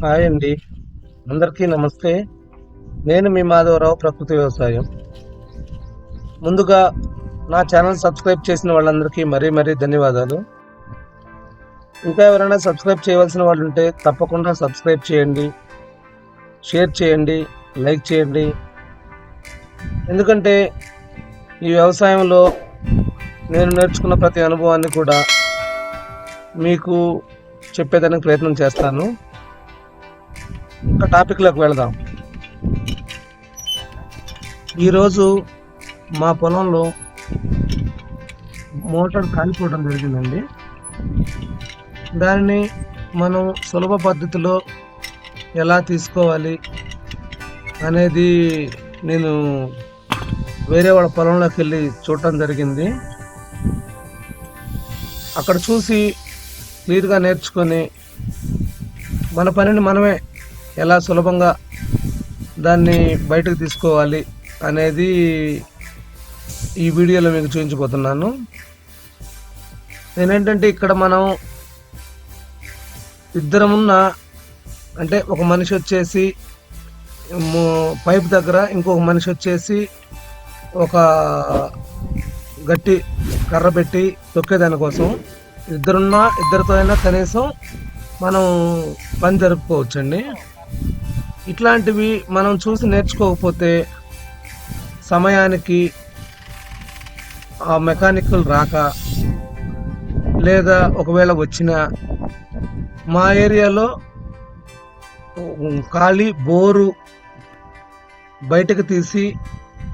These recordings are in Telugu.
హాయ్ అండి. అందరికీ నమస్తే. నేను మీ మాధవరావు ప్రకృతి వ్యవసాయం. ముందుగా నా ఛానల్ సబ్స్క్రైబ్ చేసిన వాళ్ళందరికీ మరీ మరీ ధన్యవాదాలు. ఇంకా ఎవరైనా సబ్స్క్రైబ్ చేయవలసిన వాళ్ళు ఉంటే తప్పకుండా సబ్స్క్రైబ్ చేయండి షేర్ చేయండి లైక్ చేయండి. ఎందుకంటే ఈ వ్యవసాయంలో నేను నేర్చుకున్న ప్రతి అనుభవాన్ని కూడా మీకు చెప్పేదానికి ప్రయత్నం చేస్తాను. ఇంకా టాపిక్లోకి వెళదాం. ఈరోజు మా పొలంలో మోటార్ కాలిపోవడం జరిగిందండి. దానిని మనం సులభ పద్ధతిలో ఎలా తీసుకోవాలి అనేది నేను వేరే వాళ్ళ పొలంలోకి వెళ్ళి చూడటం జరిగింది. అక్కడ చూసి క్లియర్గా నేర్చుకొని మన పనిని మనమే ఎలా సులభంగా దాన్ని బయటకు తీసుకోవాలి అనేది ఈ వీడియోలో మీకు చూపించబోతున్నాను. నేనేంటంటే ఇక్కడ మనం ఇద్దరమున్న అంటే ఒక మనిషి వచ్చేసి పైప్ దగ్గర ఇంకొక మనిషి వచ్చేసి ఒక గట్టి కర్ర పెట్టి తొక్కేదానికోసం ఇద్దరున్నా ఇద్దరితో అయినా కనీసం మనం పని జరుపుకోవచ్చండి. ఇట్లాంటివి మనం చూసి నేర్చుకోకపోతే సమయానికి ఆ మెకానికల్ రాక లేదా ఒకవేళ వచ్చిన మా ఏరియాలో ఖాళీ బోరు బయటకు తీసి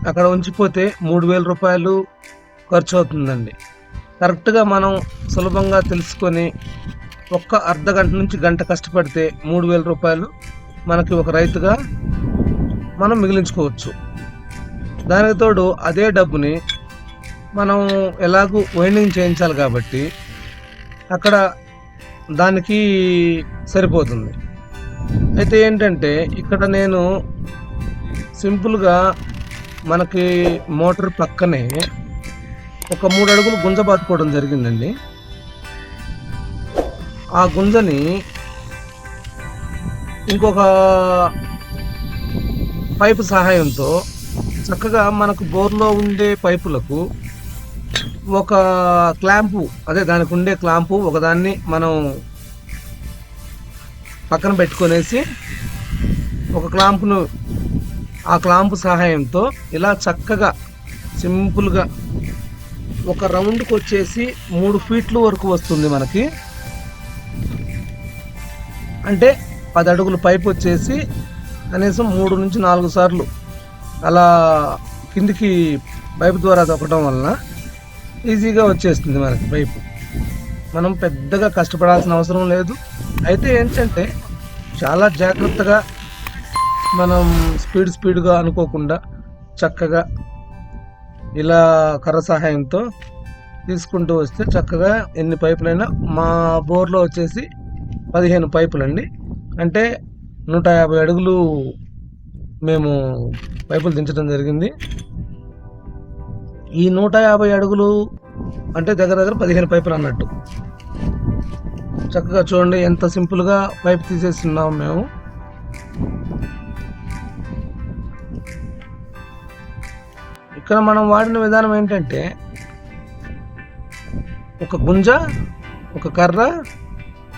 అక్కడ ఉంచిపోతే మూడు వేల రూపాయలు ఖర్చు అవుతుందండి. కరెక్ట్గా మనం సులభంగా తెలుసుకొని ఒక్క అర్ధ గంట నుంచి గంట కష్టపడితే మూడు వేల రూపాయలు మనకి ఒక రైతుగా మనం మిగిలించుకోవచ్చు. దానికి తోడు అదే డబ్బుని మనం ఎలాగూ వైండింగ్ చేయించాలి కాబట్టి అక్కడ దానికి సరిపోతుంది. అయితే ఏంటంటే ఇక్కడ నేను సింపుల్గా మనకి మోటార్ పక్కనే ఒక మూడు అడుగులు గుంజ పాతుకోవడం జరిగిందండి. ఆ గుంజని ఇంకొక పైపు సహాయంతో చక్కగా మనకు బోర్లో ఉండే పైపులకు ఒక క్లాంపు అదే దానికి ఉండే క్లాంపు ఒకదాన్ని మనం పక్కన పెట్టుకొనేసి ఒక క్లాంపును ఆ క్లాంపు సహాయంతో ఇలా చక్కగా సింపుల్గా ఒక రౌండ్కి వచ్చేసి మూడు ఫీట్ల వరకు వస్తుంది మనకి. అంటే పది అడుగులు పైపు వచ్చేసి కనీసం మూడు నుంచి నాలుగు సార్లు అలా కిందికి పైపు ద్వారా తొక్కడం వలన ఈజీగా వచ్చేస్తుంది మనకి పైపు. మనం పెద్దగా కష్టపడాల్సిన అవసరం లేదు. అయితే ఏంటంటే చాలా జాగ్రత్తగా మనం స్పీడ్ స్పీడ్గా అనుకోకుండా చక్కగా ఇలా కర్ర సహాయంతో తీసుకుంటూ వస్తే చక్కగా ఎన్ని పైపులైనా మా బోర్లో వచ్చేసి పదిహేను పైపులండి. అంటే నూట యాభై అడుగులు మేము పైపులు దించడం జరిగింది. ఈ నూట యాభై అడుగులు అంటే దగ్గర దగ్గర పదిహేను పైపులు అన్నట్టు. చక్కగా చూడండి ఎంత సింపుల్గా పైప్ తీసేస్తున్నాం మేము. ఇక్కడ మనం వాడిన విధానం ఏంటంటే ఒక గుంజ ఒక కర్ర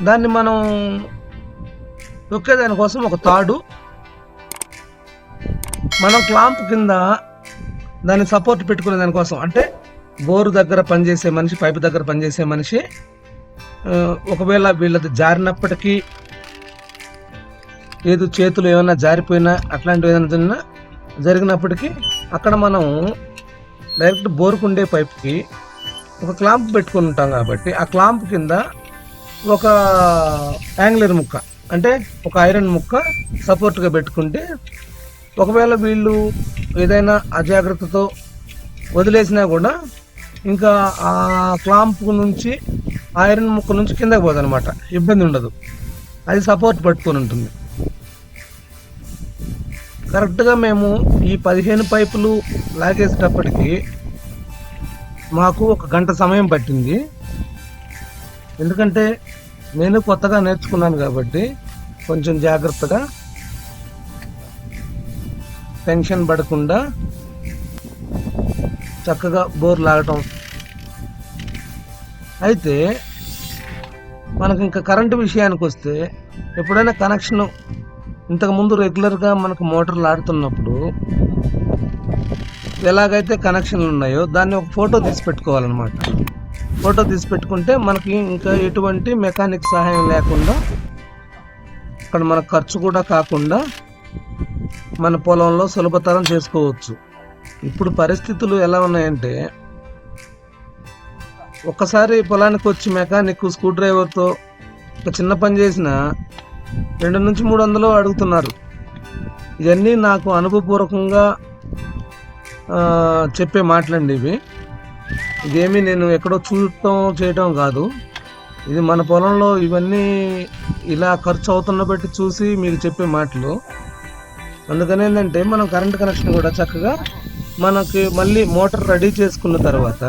దాన్ని మనం తొక్కే దానికోసం ఒక తాడు. మనం క్లాంప్ కింద దాన్ని సపోర్ట్ పెట్టుకునే దానికోసం. అంటే బోరు దగ్గర పనిచేసే మనిషి పైపు దగ్గర పనిచేసే మనిషి ఒకవేళ వీళ్ళది జారినప్పటికీ ఏదో చేతులు ఏమైనా జారిపోయినా అట్లాంటివి ఏదైనా జరిగినా జరిగినప్పటికీ అక్కడ మనం డైరెక్ట్ బోరుకుండే పైప్కి ఒక క్లాంప్ పెట్టుకుని ఉంటాం కాబట్టి ఆ క్లాంప్ కింద ఒక యాంగ్లర్ ముక్క. అంటే ఒక ఐరన్ ముక్క సపోర్ట్గా పెట్టుకుంటే ఒకవేళ వీళ్ళు ఏదైనా అజాగ్రత్తతో వదిలేసినా కూడా ఇంకా ఆ క్లాంప్ నుంచి ఐరన్ ముక్క నుంచి కిందకి పోదనమాట ఇబ్బంది ఉండదు. అది సపోర్ట్ పట్టుకొని ఉంటుంది. కరెక్ట్గా మేము ఈ పదిహేను పైపులు లాగేసేటప్పటికి మాకు ఒక గంట సమయం పట్టింది. ఎందుకంటే నేను కొత్తగా నేర్చుకున్నాను కాబట్టి కొంచెం జాగ్రత్తగా టెన్షన్ పడకుండా చక్కగా బోర్ లాగటం అయితే మనకు ఇంకా కరెంటు విషయానికి వస్తే ఎప్పుడైనా కనెక్షన్ ఇంతకుముందు రెగ్యులర్గా మనకు మోటార్లు ఆడుతున్నప్పుడు ఎలాగైతే కనెక్షన్లు ఉన్నాయో దాన్ని ఒక ఫోటో తీసి పెట్టుకోవాలన్నమాట. ఫోటో తీసి పెట్టుకుంటే మనకి ఇంకా ఎటువంటి మెకానిక్ సహాయం లేకుండా అక్కడ మన ఖర్చు కూడా కాకుండా మన పొలంలో సులభతరం చేసుకోవచ్చు. ఇప్పుడు పరిస్థితులు ఎలా ఉన్నాయంటే ఒక్కసారి పొలానికి వచ్చి మెకానిక్ స్క్రూ డ్రైవర్తో ఒక చిన్న పని చేసిన రెండు నుంచి మూడు వందలు అడుగుతున్నారు. ఇవన్నీ నాకు అనుభవపూర్వకంగా చెప్పే మాటలండి ఇవి. ఇదేమి నేను ఎక్కడో చూడటం చేయటం కాదు. ఇది మన పొలంలో ఇవన్నీ ఇలా ఖర్చు అవుతున్న బట్టి చూసి మీకు చెప్పే మాటలు. అందుకని ఏంటంటే మనం కరెంట్ కనెక్షన్ కూడా చక్కగా మనకి మళ్ళీ మోటార్ రెడీ చేసుకున్న తర్వాత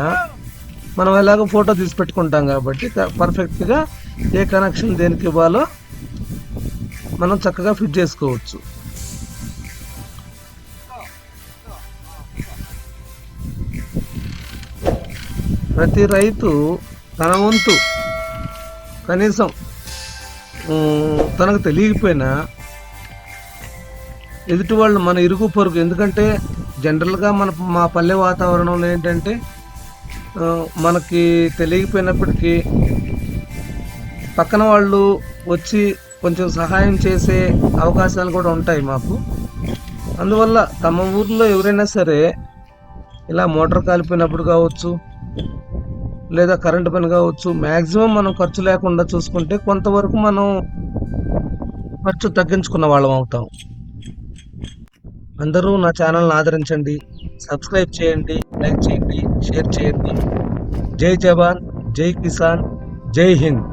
మనం ఎలాగో ఫోటో తీసి పెట్టుకుంటాం కాబట్టి పర్ఫెక్ట్గా ఏ కనెక్షన్ దేనికి ఇవ్వాలో మనం చక్కగా ఫిట్ చేసుకోవచ్చు. ప్రతి రైతు తన వంతు కనీసం తనకు తెలియకపోయినా ఎదుటి వాళ్ళు మన ఇరుగు పొరుగు. ఎందుకంటే జనరల్గా మన మా పల్లె వాతావరణంలో ఏంటంటే మనకి తెలియకపోయినప్పటికీ పక్కన వాళ్ళు వచ్చి కొంచెం సహాయం చేసే అవకాశాలు కూడా ఉంటాయి మాకు. అందువల్ల తమ ఊర్లో ఎవరైనా సరే ఇలా మోటార్ కాలిపోయినప్పుడు కావచ్చు లేదా కరెంటు పని కావచ్చు. మ్యాక్సిమం మనం ఖర్చు లేకుండా చూసుకుంటే కొంతవరకు మనం ఖర్చు తగ్గించుకున్న వాళ్ళం అవుతాం. అందరూ నా ఛానల్ని ఆదరించండి. సబ్స్క్రైబ్ చేయండి లైక్ చేయండి షేర్ చేయండి. జై జవాన్ జై కిసాన్ జై హింద్.